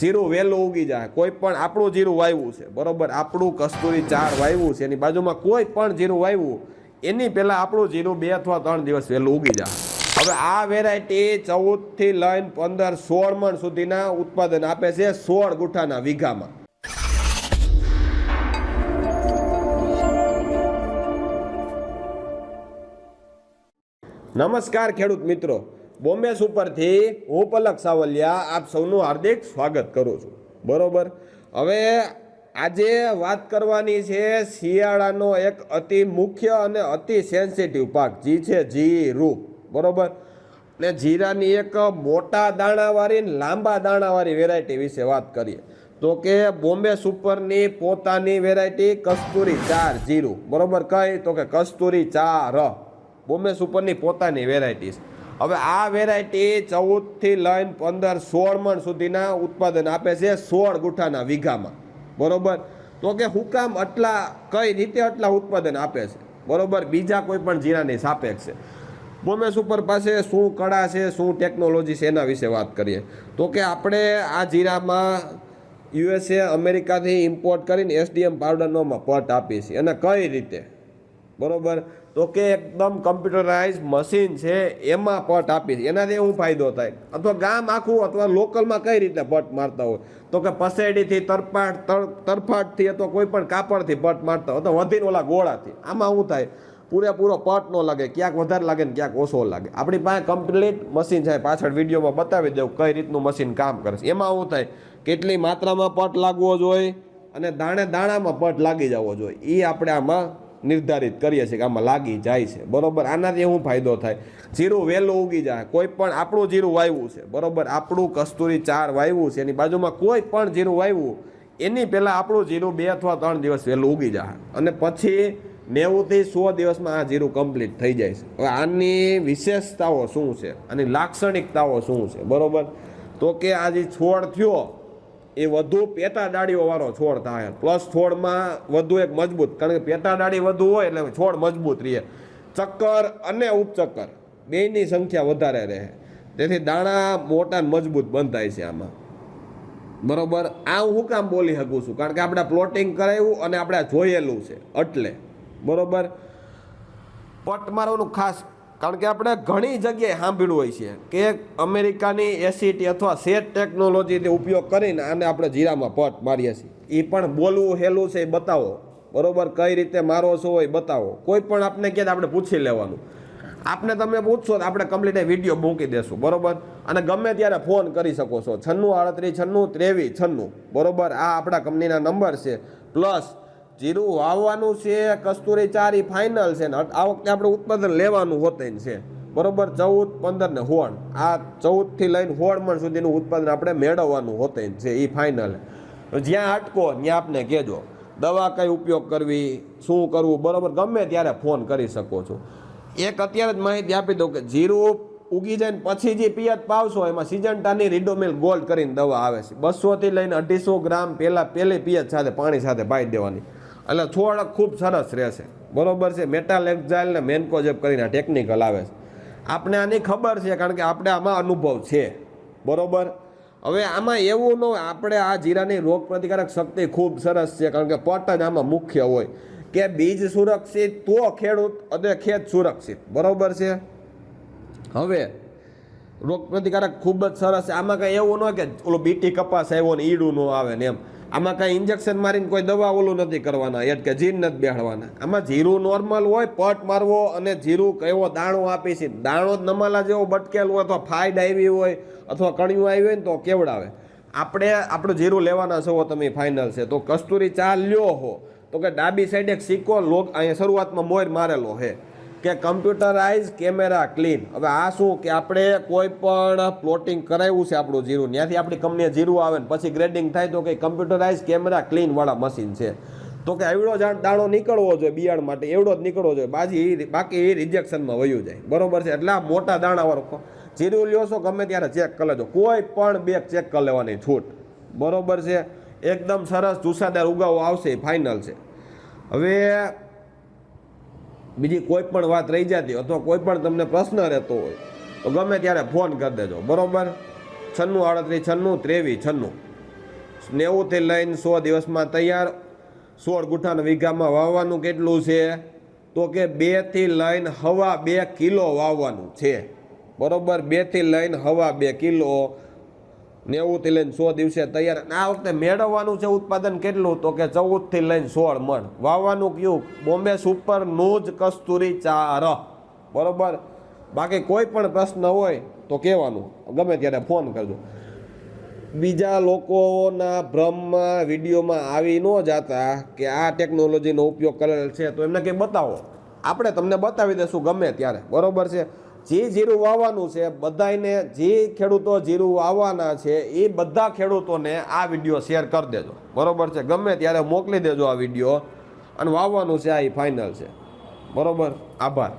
જીરું વહેલું ઉગી જાય. કોઈ પણ આપણું જીરું વાવ્યું છે. બરોબર? આપણું કસ્તુરી ચાર વાવ્યું છે. એની બાજુમાં કોઈ પણ જીરું વાવ્યું એની પહેલાં આપણું જીરું બે અથવા ત્રણ દિવસ વહેલું ઉગી જાય. હવે આ વેરાયટી ચૌદથી લઈને પંદર સોળ મણ સુધીના ઉત્પાદન આપે છે સોળ ગુઠાના વીઘામાં. નમસ્કાર ખેડૂત મિત્રો. બોમ્બે સુપરથી હું પલક સાવલિયા આપ સૌનું હાર્દિક સ્વાગત કરું છું. બરોબર? હવે આજે વાત કરવાની છે શિયાળાનો એક અતિ મુખ્ય અને અતિ સેન્સિટિવ પાક, જે છે જીરું. બરોબર? ને જીરાની એક મોટા દાણાવાળી લાંબા દાણાવાળી વેરાયટી વિશે વાત કરીએ. તો કે બોમ્બે સુપરની પોતાની વેરાયટી કસ્તુરી ચાર જીરું. બરોબર? કઈ? તો કે કસ્તુરી ચાર. બોમ્બે સુપરની પોતાની વેરાયટી છે. હવે આ વેરાયટી ચૌદથી લઈને પંદર સોળ મણ સુધીના ઉત્પાદન આપે છે સોળ ગુઠાના વીઘામાં. બરોબર? તો કે હુકામ આટલા, કઈ રીતે આટલા ઉત્પાદન આપે છે? બરોબર? બીજા કોઈ પણ જીરાની સાપેક્ષ. છે બોમ્બે સુપર પાસે શું કળા છે, શું ટેકનોલોજી છે એના વિશે વાત કરીએ. તો કે આપણે આ જીરામાં યુએસએ અમેરિકાથી ઇમ્પોર્ટ કરીને એસડીએમ પાવડરનો પટ આપીએ છીએ. અને કઈ રીતે? બરોબર? તો કે એકદમ કમ્પ્યુટરાઇઝ મશીન છે, એમાં પટ આપીશ. એનાથી શું ફાયદો થાય. અથવા ગામ આખું, અથવા લોકલમાં કઈ રીતે પટ મારતા હોય? તો કે પસેડીથી, તરપાટ, તર- તરફાટથી અથવા કોઈ પણ કાપડથી પટ મારતા હોય. તો વધીને ઓલા ગોળાથી. આમાં શું થાય? પૂરેપૂરો પટ ન લાગે. ક્યાંક વધારે લાગે ને ક્યાંક ઓછો લાગે. આપણી પાસે કમ્પ્લીટ મશીન છે. પાછળ વિડીયોમાં બતાવી દઉં કઈ રીતનું મશીન કામ કરે છે. એમાં શું થાય? કેટલી માત્રામાં પટ લાગવો જોઈએ અને દાણે દાણામાં પટ લાગી જવો જોઈએ. એ આપણે આમાં નિર્ધારિત કરીએ છીએ કે આમાં લાગી જાય છે. બરોબર? આનાથી શું ફાયદો થાય. જીરું વહેલું ઉગી જાય. કોઈ પણ આપણું જીરું વાવ્યું છે. બરોબર? આપણું કસ્તુરી ચાર વાવ્યું છે. એની બાજુમાં કોઈ પણ જીરું વાવ્યું એની પહેલાં આપણું જીરું બે અથવા ત્રણ દિવસ વહેલું ઉગી જાય. અને પછી નેવુંથી સો દિવસમાં આ જીરું કમ્પ્લીટ થઈ જાય છે. હવે આની વિશેષતાઓ શું છે? આની લાક્ષણિકતાઓ શું છે? બરોબર? તો કે આ જે છોડ થયો એ વધુ પેટા ડાળીઓ વાળો છોડ થાય. પ્લસ છોડમાં વધુ એક મજબૂત, કારણ કે પેટા ડાળી વધુ હોય એટલે છોડ મજબૂત રહે. ચક્કર અને ઉપચક્કર, બેયની સંખ્યા વધારે રહે. તેથી દાણા મોટા મજબૂત બંધાય છે આમાં. બરોબર? આ હું કામ બોલી શકું છું, કારણ કે આપણે પ્લોટિંગ કરાવ્યું અને આપણે જોયેલું છે, એટલે. બરોબર? પટ મારવાનું ખાસ કારણ કે આપણે ઘણી જગ્યાએ સાંભળ્યું હોય છે કે અમેરિકાની એસીટી અથવા સેટ ટેકનોલોજીનો ઉપયોગ કરીને આને આપણે જીરામાં પટ મારીએ છીએ. એ પણ બોલવું હેલું છે એ બતાવો. બરોબર? કઈ રીતે મારો છો એ બતાવો. કોઈ પણ આપણે કહે આપણે પૂછી લેવાનું. આપને તમે પૂછશો તો આપણે કમ્પ્લીટ વીડિયો મૂકી દેશું. બરોબર? અને ગમે ત્યારે ફોન કરી શકો છો. છન્નું આડત્રીસ, છન્નું ત્રેવીસ, છન્નું. બરોબર? આ આપણા કંપનીના નંબર છે. પ્લસ જીરું વાવવાનું છે કસ્તુરી ચારી ફાઇનલ છે ને આ વખતે આપણે ઉત્પાદન લેવાનું હોતે છે. બરોબર? ચૌદ, પંદર ને હોળ. આ ચૌદથી લઈને હોળ મણ સુધીનું ઉત્પાદન આપણે મેળવવાનું હોતે છે, એ ફાઇનલ જ્યાં અટકો ત્યાં આપને કહેજો, દવા કઈ ઉપયોગ કરવી, શું કરવું, બરોબર? ગમે ત્યારે ફોન કરી શકો છો. એક અત્યારે જ માહિતી આપી દઉં કે જીરું ઉગી જાય ને પછી જે પિયત પાવશો, એમાં સિજન્ટાની રીડોમિલ ગોલ્ડ કરીને દવા આવે છે. બસોથી લઈને અઢીસો ગ્રામ પહેલાં પહેલી પિયત સાથે, પાણી સાથે પાઈ દેવાની. એટલે છોડ ખૂબ સરસ રહેશે. બરોબર છે? મેટાલ એક્ઝાઇલ ને મેન્કોજેબ કરીને ટેકનિકલ આવે છે. આપણે આની ખબર છે કારણ કે આપણે આમાં અનુભવ છે. બરોબર? હવે આમાં એવું ન આપણે આ જીરાની રોગ પ્રતિકારક શક્તિ ખૂબ સરસ છે કારણ કે પટ જ આમાં મુખ્ય હોય. કે બીજ સુરક્ષિત, તો ખેડૂત અને ખેત સુરક્ષિત. બરોબર છે? હવે, રોગ પ્રતિકારક ખૂબ જ સરસ છે. આમાં કંઈ એવું ન કે ઓલો બીટી કપાસ આવ્યો ને ઈડું ન આવે ને એમ. આમાં કાંઈ ઇન્જેક્શન મારીને કોઈ દવા ઓલું નથી કરવાના એટલે કે જીન નથી બેહાડવાના. આમાં જીરું નોર્મલ હોય, પટ મારવો અને જીરું કયો દાણો આપી છે. દાણો જ નમાલા જેવો બટકેલ હોય, અથવા ફાઈડ આવી હોય, અથવા કણિયું આવી હોય ને તો કેવડાવે. આપણે, આપણું જીરું લેવાના છો તમે ફાઇનલ છે. તો કસ્તુરી ચા લ્યો હો. તો કે ડાબી સાઈડ એક સિક્કો, લોક, અહીંયા શરૂઆતમાં મોર મારેલો છે કે કમ્પ્યુટરાઇઝ કેમેરા ક્લીન. હવે આ શું કે આપણે કોઈ પણ પ્લોટિંગ કરાવ્યું છે આપણું જીરું ત્યાંથી આપણી કંપનીએ જીરું આવે ને પછી ગ્રેડિંગ થાય તો કે કમ્પ્યુટરાઇઝ કેમેરા ક્લીનવાળા મશીન છે. તો કે એવડો દાણો નીકળવો જોઈએ બિયાણ માટે, એવડો જ નીકળવો જોઈએ. બાજી બાકી એ રિજેક્શનમાં વયું જાય. બરોબર છે? એટલે આ મોટા દાણાવાળો જીરું લ્યો છો ગમે ત્યારે ચેક કરી લેજો. કોઈ પણ બેગ ચેક કરી લેવાની, છૂટ. બરોબર છે? એકદમ સરસ જુસ્સાદાર ઉગાવો આવશે, ફાઇનલ છે. હવે બીજી કોઈ પણ વાત રહી જતી અથવા કોઈ પણ તમને પ્રશ્ન રહેતો હોય, તો ગમે ત્યારે ફોન કરી દેજો. બરોબર? છન્નું આડત્રીસ, છન્નું ત્રેવીસ, છન્નું. નેવુંથી લઈને સો દિવસમાં તૈયાર. સોળ ગુઠાના વીઘામાં વાવવાનું કેટલું છે? તો કે બેથી લઈને હવા બે કિલો વાવવાનું છે. બરાબર? બેથી લઈને હવા બે કિલો. નેવુંથી લઈને સો દિવસે તૈયાર. આ વખતે મેળવવાનું છે ઉત્પાદન કેટલું? તો કે ચૌદથી લઈને સોળ મણ. વાવવાનું કયું? બોમ્બે સુપરનું જ કસ્તુરી ચાર બરોબર? બાકી કોઈ પણ પ્રશ્ન હોય તો કહેવાનું. ગમે ત્યારે ફોન કરજો. બીજા લોકોના ભ્રમમાં વિડીયોમાં આવી ન જાતા કે આ ટેકનોલોજીનો ઉપયોગ કરેલ છે, તો એમને કંઈ બતાવો. આપણે તમને બતાવી દઈશું ગમે ત્યારે. બરોબર છે? જે જીરું વાવવાનું છે બધાને જે ખેડૂતો જીરું વાવવાના છે, એ બધા ખેડૂતોને આ વીડિયો શેર કરી દેજો. બરોબર છે? ગમે ત્યારે મોકલી દેજો આ વીડિયો. અને વાવવાનું છે આ એ ફાઇનલ છે. બરોબર? આભાર.